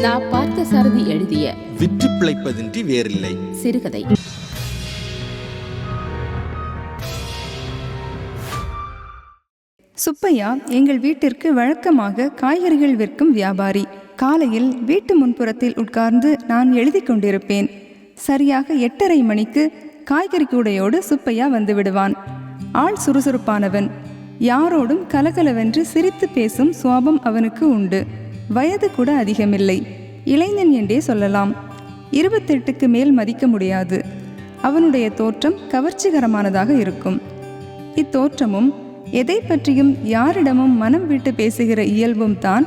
நான் பார்த்த சாரதி எழுதிய விற்று பிழைப்பதின்றி வேறில்லை. சிறுகதை. சுப்பையா எங்கள் வீட்டிற்கு வழக்கமாக காய்கறிகள் விற்கும் வியாபாரி. காலையில் வீட்டு முன்புறத்தில் உட்கார்ந்து நான் எழுதி கொண்டிருப்பேன். சரியாக எட்டரை மணிக்கு காய்கறி கூடையோடு சுப்பையா வந்து விடுவான். ஆள் சுறுசுறுப்பானவன். யாரோடும் கலகலவென்று சிரித்து பேசும் சுவாபம் அவனுக்கு உண்டு. வயது கூட அதிகமில்லை. இளைஞன் என்றே சொல்லலாம். இருபத்தெட்டுக்கு மேல் மதிக்க முடியாது. அவனுடைய தோற்றம் கவர்ச்சிகரமானதாக இருக்கும். இத்தோற்றமும் எதை பற்றியும் யாரிடமும் மனம் விட்டு பேசுகிற இயல்பும் தான்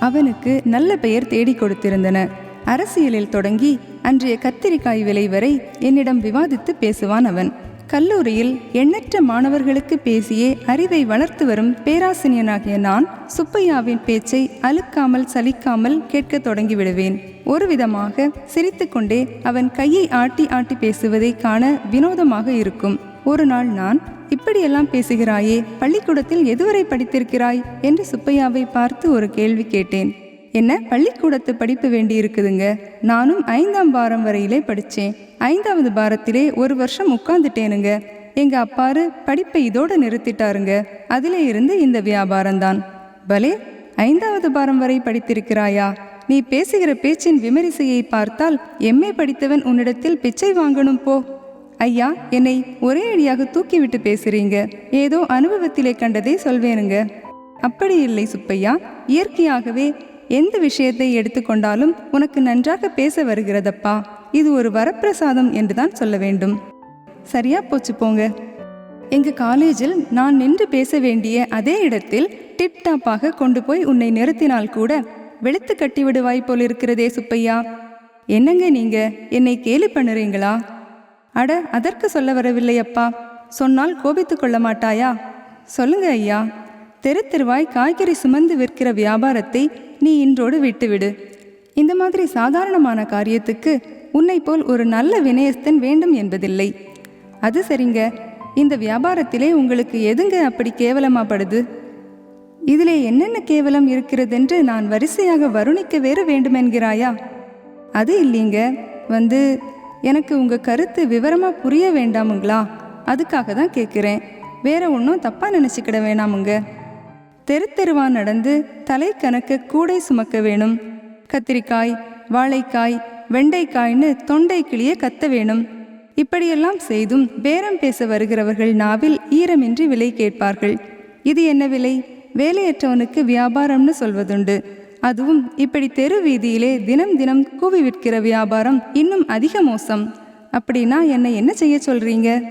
அவனுக்கு நல்ல பெயர் தேடிக் கொடுத்திருந்தன. அரசியலில் தொடங்கி அன்றைய கத்திரிக்காய் விலை வரை என்னிடம் விவாதித்து பேசுவான் அவன். கல்லூரியில் எண்ணற்ற மாணவர்களுக்கு பேசியே அறிவை வளர்த்து வரும் பேராசிரியனாகிய நான் சுப்பையாவின் பேச்சை அழுக்காமல் சலிக்காமல் கேட்கத் தொடங்கிவிடுவேன். ஒருவிதமாக ஒரு விதமாக சிரித்துக்கொண்டே அவன் கையை ஆட்டி ஆட்டி பேசுவதை காண வினோதமாக இருக்கும். ஒரு நாள் நான் இப்படியெல்லாம் பேசுகிறாயே பள்ளிக்கூடத்தில் எதுவரை படித்திருக்கிறாய்? என்று சுப்பையாவை பார்த்து ஒரு கேள்வி கேட்டேன். என்ன பள்ளிக்கூடத்து படிப்பு வேண்டி இருக்குதுங்க நானும் ஐந்தாம் பாரம் வரையிலே படித்தேன். ஐந்தாவது பாரத்திலே ஒரு வருஷம் உட்காந்துட்டேனுங்க எங்க அப்பாரு படிப்பை இதோட நிறுத்திட்டாருங்க. அதிலே இருந்து இந்த வியாபாரம்தான். பலே ஐந்தாவது பாரம் வரை படித்திருக்கிறாயா? நீ பேசுகிற பேச்சின் விமரிசையை பார்த்தால் எம்ஏ படித்தவன் உன்னிடத்தில் பிச்சை வாங்கணும் போ. ஐயா என்னை ஒரே அடியாக தூக்கிவிட்டு பேசுறீங்க. ஏதோ அனுபவத்திலே கண்டதை சொல்வேனுங்க. அப்படி இல்லை சுப்பையா. இயற்கையாகவே எந்த விஷயத்தை எடுத்துக்கொண்டாலும் உனக்கு நன்றாக பேச வருகிறதப்பா? இது ஒரு வரப்பிரசாதம் என்றுதான் சொல்ல வேண்டும். சரியா போச்சு போங்க. எங்க காலேஜில் நான் நின்று பேச வேண்டிய அதே இடத்தில் டிப்டாப்பாக கொண்டு போய் உன்னை நிறுத்தினால் கூட வெளுத்து கட்டிவிடுவாய் போலிருக்கிறதே இருக்கிறதே சுப்பையா. என்னங்க நீங்க? என்னை கேலி பண்ணுறீங்களா? அட அதற்கு சொல்ல வரவில்லை அப்பா. சொன்னால் கோபித்து கொள்ள மாட்டாயா? சொல்லுங்க ஐயா. தெரு தெருவாய் காய்கறி சுமந்து விற்கிற வியாபாரத்தை நீ இன்றோடு விட்டுவிடு. இந்த மாதிரி சாதாரணமான காரியத்துக்கு உன்னை போல் ஒரு நல்ல வினயஸ்தன் வேண்டும் என்பதில்லை. அது சரிங்க. இந்த வியாபாரத்திலே உங்களுக்கு எதுங்க அப்படி கேவலமாப்படுது? இதிலே என்னென்ன கேவலம் இருக்கிறதென்று நான் வரிசையாக வருணிக்க வேறு வேண்டுமென்கிறாயா? அது இல்லைங்க. வந்து எனக்கு உங்கள் கருத்து விவரமாக புரிய வேண்டாமுங்களா? அதுக்காக தான் கேட்குறேன். வேற ஒன்றும் தப்பாக நினச்சிக்கிட வேணாமுங்க. தெரு தெருவா நடந்து தலை கணக்க கூடை சுமக்க வேணும். கத்திரிக்காய் வாழைக்காய் வெண்டைக்காய்னு தொண்டை கிளிய கத்த வேணும். இப்படியெல்லாம் செய்தும் பேரம் பேச வருகிறவர்கள் நாவில் ஈரமின்றி விலை கேட்பார்கள். இது என்ன விலை? வேலையற்றவனுக்கு வியாபாரம்னு சொல்வதுண்டு. அதுவும் இப்படி தெரு வீதியிலே தினம் தினம் கூவி விற்கிற வியாபாரம் இன்னும் அதிக மோசம். அப்படின்னா என்னை என்ன செய்ய சொல்றீங்க?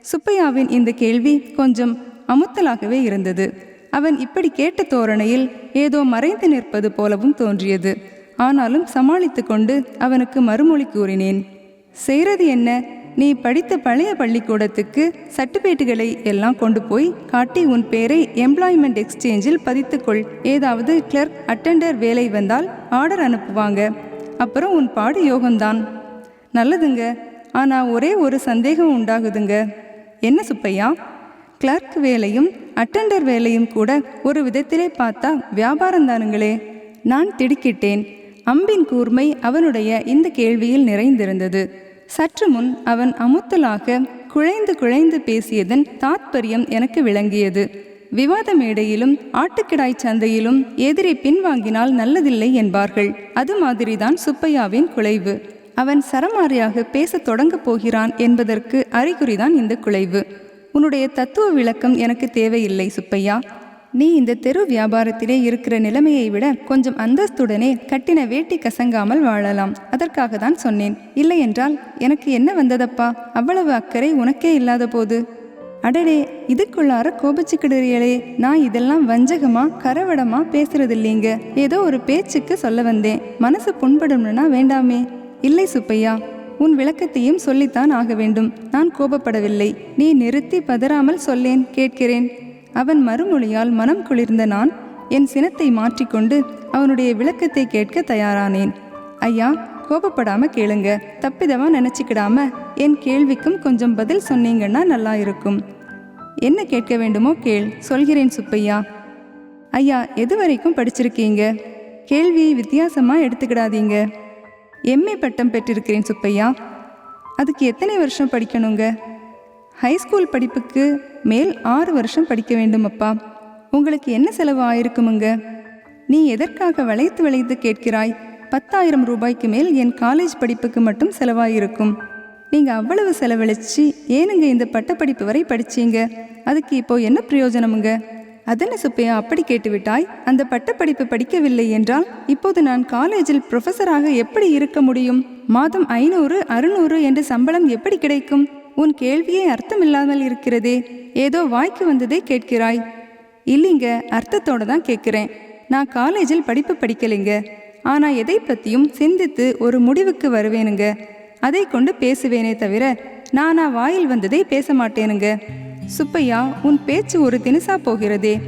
சுப்பையாவின் இந்த கேள்வி கொஞ்சம் அமுத்தலாகவே இருந்தது. அவன் இப்படி கேட்ட தோரணையில் ஏதோ மறைந்து நிற்பது போலவும் தோன்றியது. ஆனாலும் சமாளித்து கொண்டு அவனுக்கு மறுமொழி கூறினேன் செய்கிறது என்ன? நீ படித்த பழைய பள்ளிக்கூடத்துக்கு சர்டிஃபிகேட்டுகளை எல்லாம் கொண்டு போய் காட்டி உன் பேரை எம்ப்ளாய்மெண்ட் எக்ஸ்சேஞ்சில் பதித்துக்கொள் ஏதாவது கிளர்க் அட்டெண்டர் வேலை வந்தால் ஆர்டர் அனுப்புவாங்க. அப்புறம் உன் பாடு யோகம்தான். நல்லதுங்க. ஆனால் ஒரே ஒரு சந்தேகம் உண்டாகுதுங்க. என்ன சுப்பையா? கிளர்க் வேலையும் அட்டெண்டர் வேலையும் கூட ஒரு விதத்திலே பார்த்தா வியாபாரம் தானுங்களே. நான் திடுக்கிட்டேன். அம்பின் கூர்மை அவனுடைய இந்த கேள்வியில் நிறைந்திருந்தது. சற்று முன் அவன் அமுத்தலாக குழைந்து குழைந்து பேசியதன் தாத்பரியம் எனக்கு விளங்கியது. விவாத மேடையிலும் ஆட்டுக்கிடாய் சந்தையிலும் எதிரி பின்வாங்கினால் நல்லதில்லை என்பார்கள். அது மாதிரிதான் சுப்பையாவின் குலைவு. அவன் சரமாரியாக பேசத் தொடங்கப் போகிறான் என்பதற்கு அறிகுறிதான் இந்த குலைவு. உன்னுடைய தத்துவ விளக்கம் எனக்கு தேவையில்லை சுப்பையா. நீ இந்த தெரு வியாபாரத்திலே இருக்கிற நிலைமையை விட கொஞ்சம் அந்தஸ்துடனே கட்டின வேட்டி கசங்காமல் வாழலாம். அதற்காக தான் சொன்னேன். இல்லையென்றால் எனக்கு என்ன வந்ததப்பா? அவ்வளவு அக்கறை உனக்கே இல்லாத போது. அடடே இதுக்குள்ளார கோபிச்சுக்கிடுறியலே நான் இதெல்லாம் வஞ்சகமா கரவடமா பேசுறது இல்லைங்க ஏதோ ஒரு பேச்சுக்கு சொல்ல வந்தேன். மனசு புண்படும்னா வேண்டாமே. இல்லை சுப்பையா. உன் விளக்கத்தையும் சொல்லித்தான் ஆக வேண்டும். நான் கோபப்படவில்லை. நீ நிறுத்தி பதறாமல் சொல்லேன் கேட்கிறேன். அவன் மறுமொழியால் மனம் குளிர்ந்த நான் என் சினத்தை மாற்றிக்கொண்டு அவனுடைய விளக்கத்தை கேட்க தயாரானேன். ஐயா கோபப்படாம கேளுங்க. தப்பிதமா நினைச்சுக்கிடாம என் கேள்விக்கும் கொஞ்சம் பதில் சொன்னீங்கன்னா நல்லா இருக்கும். என்ன கேட்க வேண்டுமோ கேள். சொல்கிறேன் சுப்பையா. ஐயா எது வரைக்கும் படிச்சிருக்கீங்க? கேள்வியை வித்தியாசமாக எடுத்துக்கிடாதீங்க. எம்ஏ பட்டம் பெற்றிருக்கிறேன் சுப்பையா. அதுக்கு எத்தனை வருஷம் படிக்கணுங்க? ஹைஸ்கூல் படிப்புக்கு மேல் ஆறு வருஷம் படிக்க வேண்டும் அப்பா உங்களுக்கு என்ன செலவு ஆயிருக்குமுங்க? நீ எதற்காக வளைத்து வளைத்து கேட்கிறாய்? பத்தாயிரம் ரூபாய்க்கு மேல் என் காலேஜ் படிப்புக்கு மட்டும் செலவாயிருக்கும். நீங்கள் அவ்வளவு செலவழிச்சு ஏனுங்க இந்த பட்டப்படிப்பு வரை படிச்சீங்க? அதுக்கு இப்போ என்ன பிரயோஜனமுங்க? அதென்ன சுப்பையா அப்படி கேட்டுவிட்டாய்? அந்த பட்டப்படிப்பு படிக்கவில்லை என்றால் இப்போது நான் காலேஜில் ப்ரொஃபஸராக எப்படி இருக்க முடியும்? மாதம் ஐநூறு அறுநூறு என்ற சம்பளம் எப்படி கிடைக்கும்? உன் கேள்வியே அர்த்தமில்லாமல் இருக்கிறதே. ஏதோ வாய்க்கு வந்ததே கேட்கிறாய். இல்லைங்க அர்த்தத்தோட தான் கேட்குறேன். நான் காலேஜில் படிப்பு படிக்கலைங்க. ஆனால் எதை பற்றியும் சிந்தித்து ஒரு முடிவுக்கு வருவேனுங்க. அதை கொண்டு பேசுவேனே தவிர நானா வாயில் வந்ததை பேச மாட்டேனுங்க. சுப்பையா உன் பேச்சு ஒரு தினசா போகிறதே.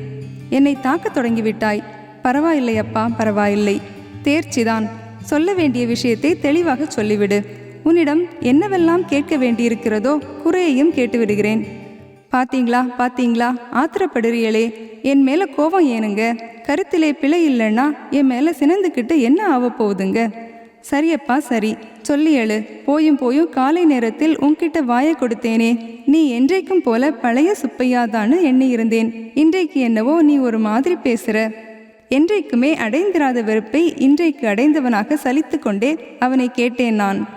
என்னை தாக்கத் தொடங்கிவிட்டாய். பரவாயில்லை அப்பா பரவாயில்லை. தேர்ச்சிதான் சொல்ல வேண்டிய விஷயத்தை தெளிவாக சொல்லிவிடு. உன்னிடம் என்னவெல்லாம் கேட்க வேண்டியிருக்கிறதோ குறையையும் கேட்டுவிடுகிறேன். பாத்தீங்களா பாத்தீங்களா ஆத்திரப்படுறியலே என் மேல கோபம் ஏனுங்க? கருத்திலே பிழை இல்லைன்னா என் மேல சினந்துக்கிட்டு என்ன ஆகப் போகுதுங்க? சரியப்பா சரி. சொல்லி எழு. போயும் போயும் காலை நேரத்தில் உன்கிட்ட வாயை கொடுத்தேனே. நீ என்றைக்கும் போல பழைய சுப்பையாதான்னு எண்ணியிருந்தேன். இன்றைக்கு என்னவோ நீ ஒரு மாதிரி பேசுற. என்றைக்குமே அடைந்திராத வெறுப்பை இன்றைக்கு அடைந்தவனாக சலித்து கொண்டே அவனை கேட்டேன் நான்.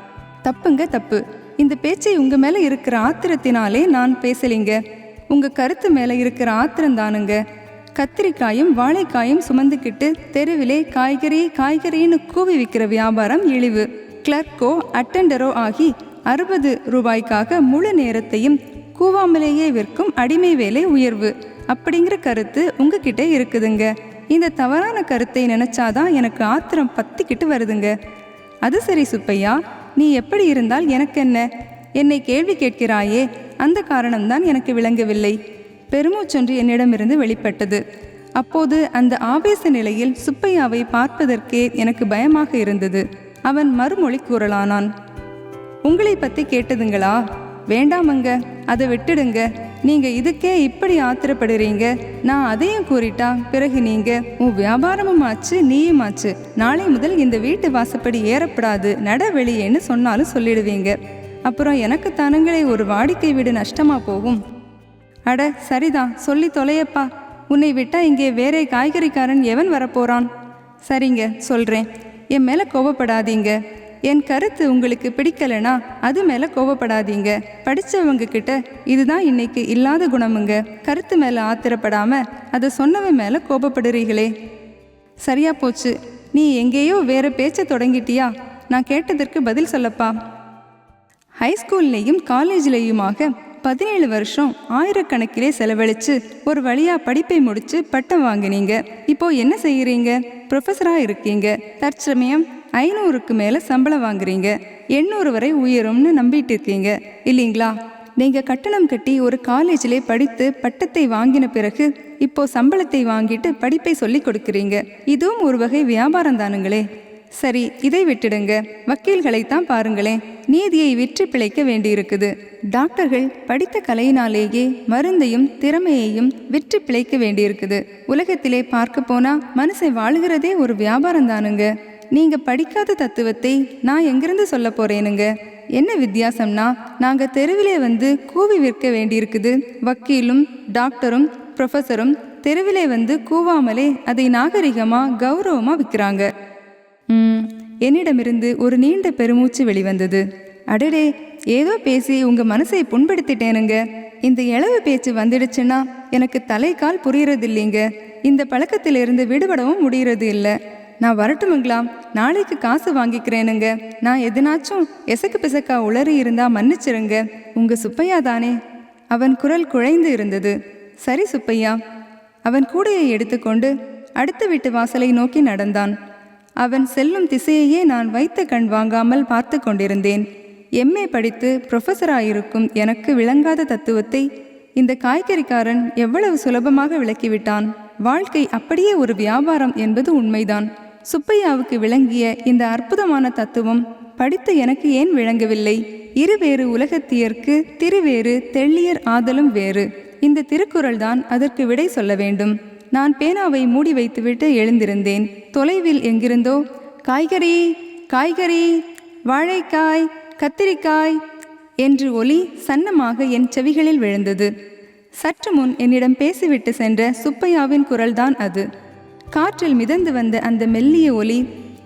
தப்புங்க தப்பு. இந்த பேச்சை உங்க மேல இருக்கிற ஆத்திரத்தினாலே நான் பேசலிங்க. உங்க கருத்து மேல இருக்கிற ஆத்திரம் தானுங்க கத்திரிக்காயும் வாழைக்காயும் சுமந்துக்கிட்டு தெருவிலே காய்கறி காய்கறின்னு கூவி விற்கிற வியாபாரம் இழிவு. கிளர்க்கோ அட்டெண்டரோ ஆகி அறுபது ரூபாய்க்காக முழு நேரத்தையும் கூவாமலேயே விற்கும் அடிமை வேலை உயர்வு. அப்படிங்கிற கருத்து உங்ககிட்ட இருக்குதுங்க. இந்த தவறான கருத்தை நினைச்சாதான் எனக்கு ஆத்திரம் பத்திக்கிட்டு வருதுங்க. அது சரி சுப்பையா நீ எப்படி இருந்தால் எனக்கு என்ன? என்னை கேள்வி கேட்கிறாயே அந்த காரணம்தான் எனக்கு விளங்கவில்லை. பெருமூச்சொன்று என்னிடமிருந்து வெளிப்பட்டது. அப்போது அந்த ஆவேச நிலையில் சுப்பையாவை பார்ப்பதற்கே எனக்கு பயமாக இருந்தது. அவன் மறுமொழி கூறலானான். உங்களை பத்தி கேட்டதுங்களா? வேண்டாமங்க அதை விட்டுடுங்க. நீங்க இதுக்கே இப்படி ஆத்திரப்படுறீங்க. நான் அதையும் கூறிட்டா பிறகு நீங்க உன் வியாபாரமும் ஆச்சு நீயும் ஆச்சு. நாளை முதல் இந்த வீட்டு வாசப்படி ஏறப்படாது. நட வெளியேன்னு சொன்னாலும் சொல்லிடுவீங்க. அப்புறம் எனக்கு தானுங்களே ஒரு வாடிக்கை வீடு நஷ்டமா போகும். அட சரிதான் சொல்லி தொலையப்பா. உன்னை விட்டா இங்கே வேறே காய்கறிக்காரன் எவன் வரப்போறான்? சரிங்க சொல்றேன். என் மேல கோபப்படாதீங்க என் கருத்து உங்களுக்கு பிடிக்கலனா அது மேல கோபப்படாதீங்க படிச்சவங்க கிட்ட இதுதான் இன்னைக்கு இல்லாத குணமுங்க. கருத்து மேல ஆத்திரப்படாம அதை சொன்னவன் மேல கோபப்படுறீங்களே சரியா போச்சு. நீ எங்கேயோ வேற பேச்ச தொடங்கிட்டியா? நான் கேட்டதற்கு பதில் சொல்லப்பா. ஹைஸ்கூல்லையும் காலேஜ்லேயுமாக பதினேழு வருஷம் ஆயிரக்கணக்கிலே செலவழிச்சு ஒரு வழியா படிப்பை முடித்து பட்டம் வாங்கினீங்க. இப்போ என்ன செய்கிறீங்க ப்ரொஃபஸராக இருக்கீங்க. தற்சமயம் ஐநூறுக்கு மேலே சம்பளம் வாங்குறீங்க. எண்ணூறு வரை உயரும்னு நம்பிட்டு இருக்கீங்க இல்லைங்களா? நீங்கள் கட்டணம் கட்டி ஒரு காலேஜிலே படித்து பட்டத்தை வாங்கின பிறகு இப்போ சம்பளத்தை வாங்கிட்டு படிப்பை சொல்லி கொடுக்குறீங்க. இதுவும் ஒரு வகை வியாபாரம் தானுங்களே. சரி இதை விட்டுடுங்க. வக்கீல்களைத்தான் பாருங்களேன். நீதியை விற்று பிழைக்க வேண்டியிருக்குது. டாக்டர்கள் படித்த கலையினாலேயே மருந்தையும் திறமையையும் விற்று பிழைக்க வேண்டியிருக்குது. உலகத்திலே பார்க்க போனா மனசை வாழுகிறதே ஒரு வியாபாரம் தானுங்க. நீங்க படிக்காத தத்துவத்தை நான் எங்கிருந்து சொல்ல போறேனுங்க? என்ன வித்தியாசம்னா நாங்க தெருவிலே வந்து கூவி விற்க வேண்டியிருக்குது. வக்கீலும் டாக்டரும் ப்ரொஃபஸரும் தெருவிலே வந்து கூவாமலே அதை நாகரிகமா கௌரவமா விற்கிறாங்க. என்னிடமிருந்து ஒரு நீண்ட பெருமூச்சு வெளிவந்தது. அடடே ஏதோ பேசி உங்க மனசை புண்படுத்திட்டேனுங்க. இந்த இளவு பேச்சு வந்துடுச்சுன்னா எனக்கு தலைக்கால் புரியறது இல்லைங்க இந்த பழக்கத்திலிருந்து விடுபடவும் முடியறது இல்லை. நான் வரட்டுமுங்களாம் நாளைக்கு காசு வாங்கிக்கிறேனுங்க. நான் எதுனாச்சும் எசக்கு பிசக்கா உளறி இருந்தா மன்னிச்சிருங்க. உங்க சுப்பையா தானே? அவன் குரல் குழைந்து இருந்தது. சரி சுப்பையா. அவன் கூடையை எடுத்துக்கொண்டு அடுத்த வீட்டு வாசலை நோக்கி நடந்தான். அவன் செல்லும் திசையையே நான் வைத்த கண் வாங்காமல் பார்த்து கொண்டிருந்தேன். எம்ஏ படித்து ப்ரொஃபஸராயிருக்கும் எனக்கு விளங்காத தத்துவத்தை இந்த காய்கறிக்காரன் எவ்வளவு சுலபமாக விளக்கிவிட்டான். வாழ்க்கை அப்படியே ஒரு வியாபாரம் என்பது உண்மைதான். சுப்பையாவுக்கு விளங்கிய இந்த அற்புதமான தத்துவம் படித்த எனக்கு ஏன் விளங்கவில்லை? இருவேறு உலகத்தியர்க்கு திருவேறு தெள்ளியர் ஆதலும் வேறு. இந்த திருக்குறள் தான் அதற்கு விடை சொல்ல வேண்டும். நான் பேனாவை மூடி வைத்துவிட்டு எழுந்திருந்தேன். தொலைவில் எங்கிருந்தோ காய்கறி காய்கறி வாழைக்காய் கத்திரிக்காய் என்று ஒலி சன்னமாக என் செவிகளில் விழுந்தது. சற்று முன் என்னிடம் பேசிவிட்டு சென்ற சுப்பையாவின் குரல்தான் அது. காற்றில் மிதந்து வந்த அந்த மெல்லிய ஒலி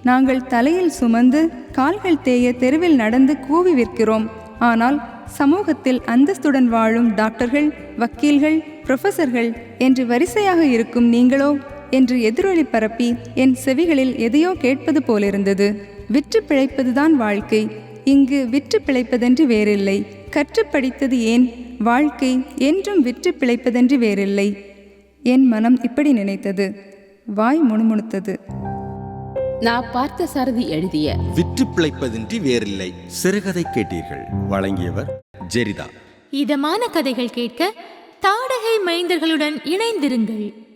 நாங்கள் தலையில் சுமந்து கால்கள் தேய தெருவில் நடந்து கூவி விற்கிறோம். ஆனால் சமூகத்தில் அந்தஸ்துடன் வாழும் டாக்டர்கள் வக்கீல்கள் புரொஃபசர்கள் என்று வரிசையாக இருக்கும் நீங்களோ? என்று எதிரொலி பரப்பி என் செவிகளில் எதையோ கேட்பது போலிருந்தது. விற்று பிழைப்பதுதான் வாழ்க்கை. இங்கு விற்று பிழைப்பதென்று வேறில்லை. கற்று படித்தது ஏன்? வாழ்க்கை என்றும் விற்று பிழைப்பதென்று வேறில்லை. என் மனம் இப்படி நினைத்தது. வாய் முணுமுணுத்தது. நான் பார்த்த சாரதி எழுதிய விற்று பிழைப்பதின்றி வேறில்லை. சிறுகதை கேட்டீர்கள். வழங்கியவர் ஜெரிதா. இதமான கதைகள் கேட்க தாடகை மைந்தர்களுடன் இணைந்திருங்கள்.